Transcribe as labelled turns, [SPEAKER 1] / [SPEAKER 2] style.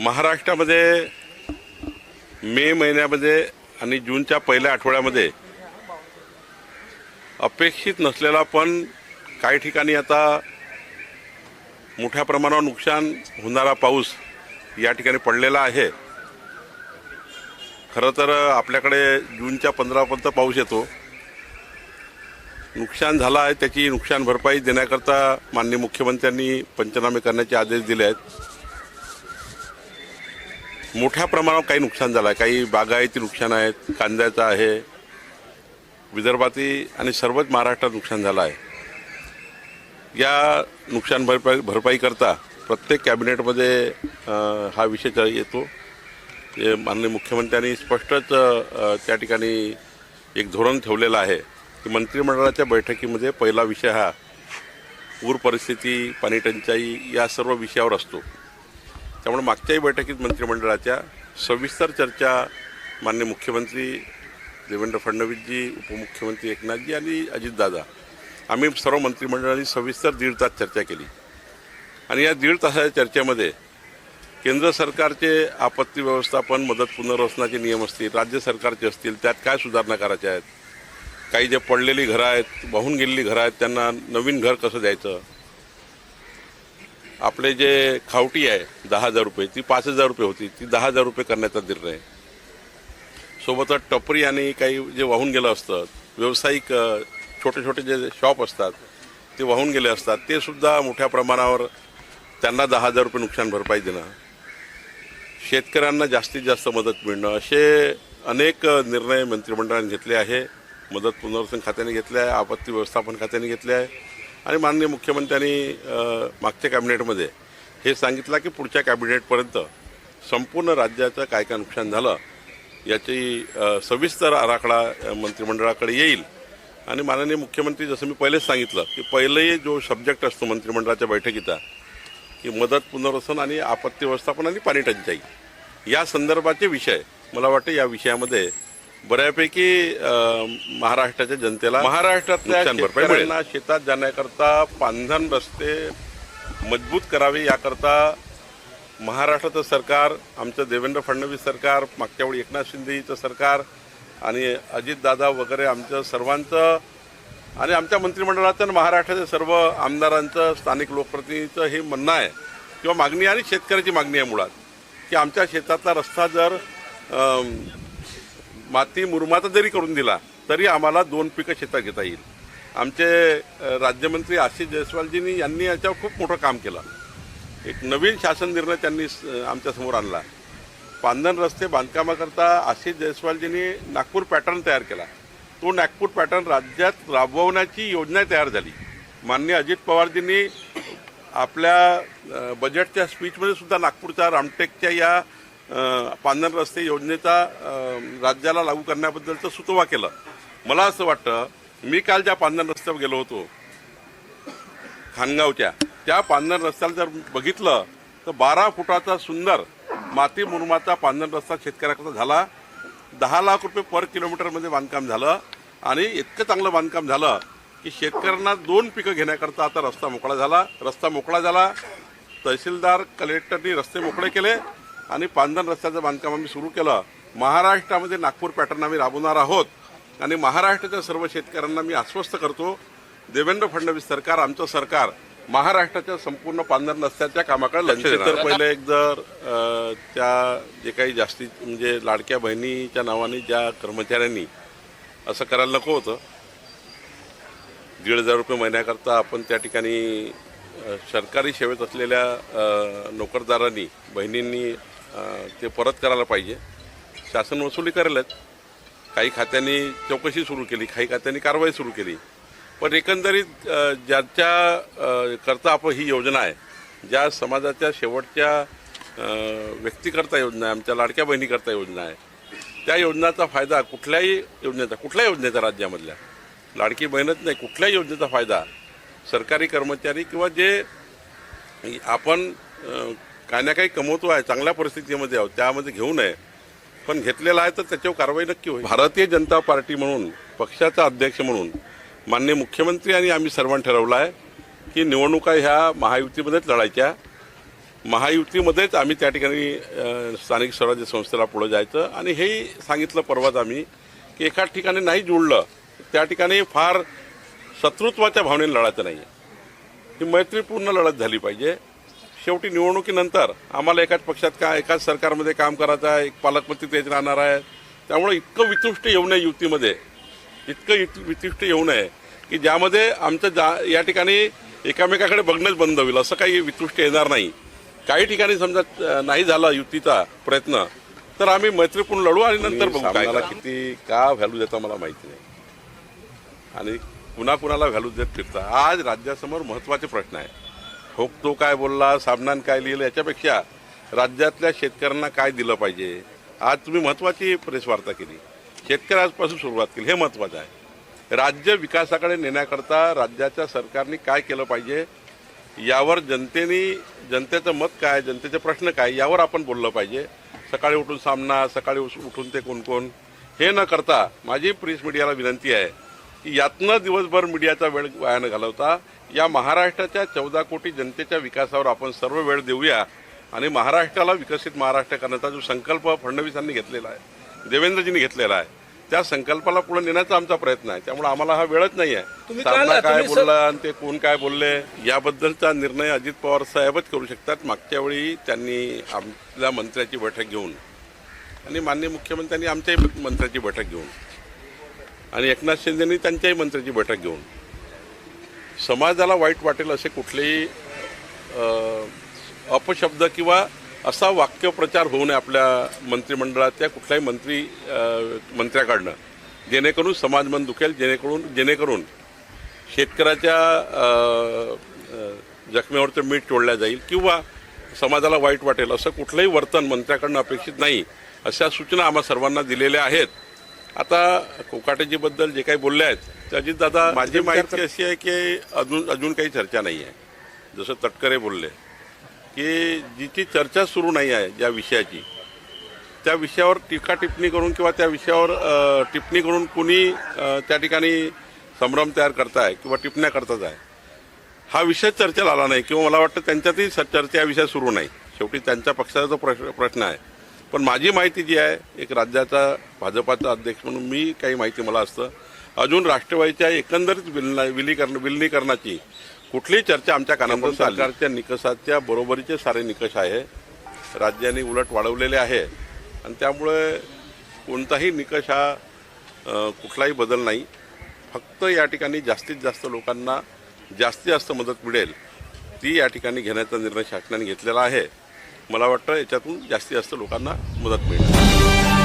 [SPEAKER 1] महाराष्ट्रामध्ये मे महिन्यामध्ये आणि जूनच्या पहिल्या आठवड्यामध्ये अपेक्षित नसलेला पण काही ठिकाणी आता मोठ्या प्रमाणावर नुकसान होणारा पाऊस या ठिकाणी पडलेला आहे. खरं तर आपल्याकडे जूनच्या पंधरापर्यंत पाऊस येतो. नुकसान झालं आहे त्याची नुकसान भरपाई देण्याकरता माननीय मुख्यमंत्र्यांनी पंचनामे करण्याचे आदेश दिले आहेत. मोठ्या प्रमाणावर काही नुकसान झालं आहे. काही बागायती नुकसान आहेत कांद्याचं आहे विदर्भातही आणि सर्वच महाराष्ट्रात नुकसान झालं आहे. या नुकसान भरपाई भरपाई करता प्रत्येक कॅबिनेटमध्ये हा विषय येतो. ते माननीय मुख्यमंत्र्यांनी स्पष्टच त्या ठिकाणी एक धोरण ठेवलेलं आहे की मंत्रिमंडळाच्या बैठकीमध्ये पहिला विषय हा पूर परिस्थिती पाणी टंचाई या सर्व विषयावर असतो. त्यामुळे मागच्याही बैठकीत मंत्रिमंडळाच्या सविस्तर चर्चा मान्य मुख्यमंत्री देवेंद्र फडणवीसजी उपमुख्यमंत्री एकनाथजी आणि अजितदादा. आम्ही सर्व मंत्रिमंडळाने सविस्तर दीड तास चर्चा केली. आणि या दीड तासाच्या चर्चेमध्ये केंद्र सरकारचे आपत्ती व्यवस्थापन मदत पुनर्वसनाचे नियम असतील राज्य सरकारचे असतील त्यात काय सुधारणा करायच्या आहेत? काही जे पडलेली घरं आहेत वाहून गेलेली घरं आहेत त्यांना नवीन घर कसं द्यायचं? आपले जे खावटी आहे दहा हजार रुपये ती पाच हजार रुपये होती. ती दहा हजार रुपये करण्याचा निर्णय. सोबतच टपरी आणि काही जे वाहून गेलं असतं व्यावसायिक छोटे छोटे जे शॉप असतात ते वाहून गेले असतात ते सुद्धा मोठ्या प्रमाणावर त्यांना दहा हजार रुपये नुकसान भरपाई देणं शेतकऱ्यांना जास्तीत जास्त मदत मिळणं असे अनेक निर्णय मंत्रिमंडळाने घेतले आहे मदत पुनर्वसन खात्याने घेतले आहे आपत्ती व्यवस्थापन खात्याने घेतले आहे. आणि माननीय मुख्यमंत्र्यांनी मागच्या कॅबिनेटमध्ये हे सांगितलं की पुढच्या कॅबिनेटपर्यंत संपूर्ण राज्याचं काय काय नुकसान झालं याची सविस्तर आराखडा मंत्रिमंडळाकडे येईल. आणि माननीय मुख्यमंत्री जसं मी पहिलेच सांगितलं की पहिलेही जो सब्जेक्ट असतो मंत्रिमंडळाच्या बैठकीचा की मदत पुनर्वसन आणि आपत्ती व्यवस्थापन आणि पाणी टंचाई या संदर्भाचे विषय मला वाटतं या विषयामध्ये बऱ्यापैकी महाराष्ट्राच्या जनतेला महाराष्ट्रातल्या शेतकऱ्यांना शेतात जाण्याकरता पांधन रस्ते मजबूत करावे याकरता महाराष्ट्राचं सरकार आमचं देवेंद्र फडणवीस सरकार मागच्या वेळी एकनाथ शिंदेचं सरकार आणि अजितदादा वगैरे आमचं सर्वांचं आणि आमच्या मंत्रिमंडळाचं आणि महाराष्ट्राच्या सर्व आमदारांचं स्थानिक लोकप्रतिनिधीचं हे म्हणणं आहे किंवा मागणी आणि शेतकऱ्याची मागणी आहे मुळात की आमच्या शेतातला रस्ता जर माती मुरमाचा जरी करून दिला तरी आम्हाला दोन पिकं शेतात घेता येईल. आमचे राज्यमंत्री आशिष जयस्वालजींनी यांनी याच्यावर खूप मोठं काम केलं. एक नवीन शासन निर्णय त्यांनी स- आमच्यासमोर आणला. पांधन रस्ते बांधकामाकरता आशिष जयस्वालजींनी नागपूर पॅटर्न तयार केला. तो नागपूर पॅटर्न राज्यात राबवण्याची योजना तयार झाली. माननीय अजित पवारजींनी आपल्या बजेटच्या स्पीचमध्ये सुद्धा नागपूरच्या रामटेकच्या या अ, रस्ते योजनेचा राज्याला लागू करण्याबद्दलचं सुतोवा केलं. मला असं वाटतं मी काल ज्या पांधन रस्त्यावर गेलो होतो खानगावच्या त्या पांधन रस्त्याला जर बघितलं तर बारा फुटाचा सुंदर माती मुरमाचा पांधन रस्ता शेतकऱ्याकरता झाला. दहा लाख रुपये पर किलोमीटरमध्ये बांधकाम झालं आणि इतकं चांगलं बांधकाम झालं की शेतकऱ्यांना दोन पिकं घेण्याकरता आता रस्ता मोकळा झाला. रस्ता मोकळा झाला. तहसीलदार कलेक्टरनी रस्ते मोकळे केले. आणि पांधन रस्त्याचं बांधकाम आम्ही सुरू केलं. महाराष्ट्रामध्ये नागपूर पॅटर्न आम्ही राबवणार आहोत. आणि महाराष्ट्राच्या सर्व शेतकऱ्यांना मी आश्वस्त करतो देवेंद्र फडणवीस सरकार आमचं सरकार महाराष्ट्राच्या संपूर्ण पांधर रस्त्याच्या कामाकडे लक्ष. तर पहिले एक जर त्या जे काही जास्ती म्हणजे लाडक्या बहिणीच्या नावाने ज्या कर्मचाऱ्यांनी असं करायला नको होतं. दीड हजार रुपये महिन्याकरता आपण त्या ठिकाणी सरकारी सेवेत असलेल्या नोकरदारांनी बहिणींनी ते परत करायला पाहिजे. शासन वसुली करेलच. काही खात्यांनी चौकशी सुरू केली काही खात्यांनी कारवाई सुरू केली. पण एकंदरीत ज्याच्या करता आपण ही योजना आहे ज्या समाजाच्या शेवटच्या व्यक्तीकरता योजना आहे आमच्या लाडक्या बहिणीकरता योजना आहे त्या योजनेचा फायदा कुठल्याही योजनेचा कुठल्याही योजनेचा राज्यामधल्या लाडकी बहीणच नाही कुठल्याही योजनेचा फायदा सरकारी कर्मचारी किंवा जे आपण काही ना काही कमवतो आहे चांगल्या परिस्थितीमध्ये आहोत त्यामध्ये घेऊ नये. पण घेतलेला आहे तर त्याच्यावर कारवाई नक्की होईल. भारतीय जनता पार्टी म्हणून पक्षाचा अध्यक्ष म्हणून माननीय मुख्यमंत्री आणि आम्ही सर्वांनी ठरवलं आहे की निवडणुका ह्या महायुतीमध्येच लढायच्या. महायुतीमध्येच आम्ही त्या ठिकाणी स्थानिक स्वराज्य संस्थेला पुढं जायचं. आणि हेही सांगितलं परवाच आम्ही की एका ठिकाणी नाही जुळलं त्या ठिकाणी फार शत्रुत्वाच्या भावनेने लढायचं नाही ही मैत्रीपूर्ण लढत झाली पाहिजे. शेवटी निवडणुकीनंतर आम्हाला एकाच पक्षात का एकाच सरकारमध्ये काम करायचं आहे एक पालकमंत्री तेच राहणार आहे. त्यामुळे इतकं वितुष्ट येऊ नये युतीमध्ये. इतकं वितुष्ट येऊ नये की ज्यामध्ये आमचं जा या ठिकाणी एकामेकाकडे बघणंच बंद होईल असं काही वितुष्ट येणार नाही. काही ठिकाणी समजा नाही झाला युतीचा प्रयत्न तर आम्ही मैत्रीपूर्ण लढू आणि नंतर बघू काय. किती का व्हॅल्यू देता मला माहिती नाही. आणि कुणा कुणाला व्हॅल्यू देत फिरता. आज राज्यासमोर महत्त्वाचे प्रश्न आहे तो काय बोलला सामनान काय लिहिलं याच्यापेक्षा राज्यातल्या शेतकऱ्यांना काय दिलं पाहिजे? आज तुम्ही महत्त्वाची प्रेसवार्ता केली. केली शेतकऱ्यापासून सुरुवात केली. हे महत्त्वाचं आहे. राज्य विकासाकडे नेण्याकरता राज्याच्या सरकारने काय केलं पाहिजे? यावर जनतेने जनतेचं मत काय जनतेचे प्रश्न काय यावर आपण बोललं पाहिजे. सकाळी उठून सामना सकाळी उठून ते कोण कोण हे न करता माझी प्रेस मीडियाला विनंती आहे यातनं दिवसभर मीडियाचा वेळ वाया न घालवता. या महाराष्ट्राच्या चौदा कोटी जनतेच्या विकासावर आपण सर्व वेळ देऊया. आणि महाराष्ट्राला विकसित महाराष्ट्र करण्याचा जो संकल्प फडणवीसांनी घेतलेला आहे देवेंद्रजींनी घेतलेला आहे त्या संकल्पाला पुढे नेण्याचा आमचा प्रयत्न आहे. त्यामुळे आम्हाला हा वेळच नाही आहे. सामना काय बोलला आणि ते कोण काय बोलले याबद्दलचा निर्णय अजित पवार साहेबच करू शकतात. मागच्या वेळी त्यांनी आपल्या मंत्र्याची बैठक घेऊन आणि माननीय मुख्यमंत्र्यांनी आमच्याही मंत्र्याची बैठक घेऊन. आणि एकनाथ शिंदेनी त्यांच्याही मंत्र्याची बैठक घेऊन. समाजाला वाईट वाटेल असे कुठलेही अपशब्द किंवा असा वाक्यप्रचार होऊ नये आपल्या मंत्रिमंडळातल्या कुठल्याही मंत्री मंत्र्याकडनं. जेणेकरून समाज मन दुखेल जेणेकरून जेणेकरून शेतकऱ्याच्या जखमेवरचं मीठ तोडल्या जाईल किंवा समाजाला वाईट वाटेल असं कुठलंही वर्तन मंत्र्याकडनं अपेक्षित नाही अशा सूचना आम्हा सर्वांना दिलेल्या आहेत. आता कोकाटेजीबद्दल जे काही बोलले आहेत ते अजितदादा माझी माहिती अशी आहे की अजून अजून काही चर्चा नाही आहे. जसं तटकरे बोलले की जिची चर्चा सुरू नाही आहे ज्या विषयाची त्या विषयावर टीका टिप्पणी करून किंवा त्या विषयावर टिप्पणी करून कुणी त्या ठिकाणी संभ्रम तयार करताय किंवा टिप्पण्या करतात आहे. हा विषय चर्चेला आला नाही किंवा मला वाटतं त्यांच्यातही चर्चा या विषयात सुरू नाही. शेवटी त्यांच्या पक्षाचा तो प्रश्न प्रश्न आहे. पण माझी माहिती जी आहे एक राज्याचा भाजपाचा अध्यक्ष म्हणून मी काही माहिती मला असतं. अजून राष्ट्रवादीच्या एकंदरीत विलना विलीकरण विलिनीकरणाची कुठलीही चर्चा आमच्या कानापर्यंत सरकारच्या निकषाच्या बरोबरीचे सारे निकष आहे. राज्याने उलट वाढवलेले आहे. आणि त्यामुळे कोणताही निकष हा कुठलाही बदल नाही. फक्त या ठिकाणी जास्तीत जास्त लोकांना जास्तीत जास्त मदत मिळेल ती या ठिकाणी घेण्याचा निर्णय शासनाने घेतलेला आहे. मला वाटतं याच्यातून जास्तीत जास्त लोकांना मदत मिळेल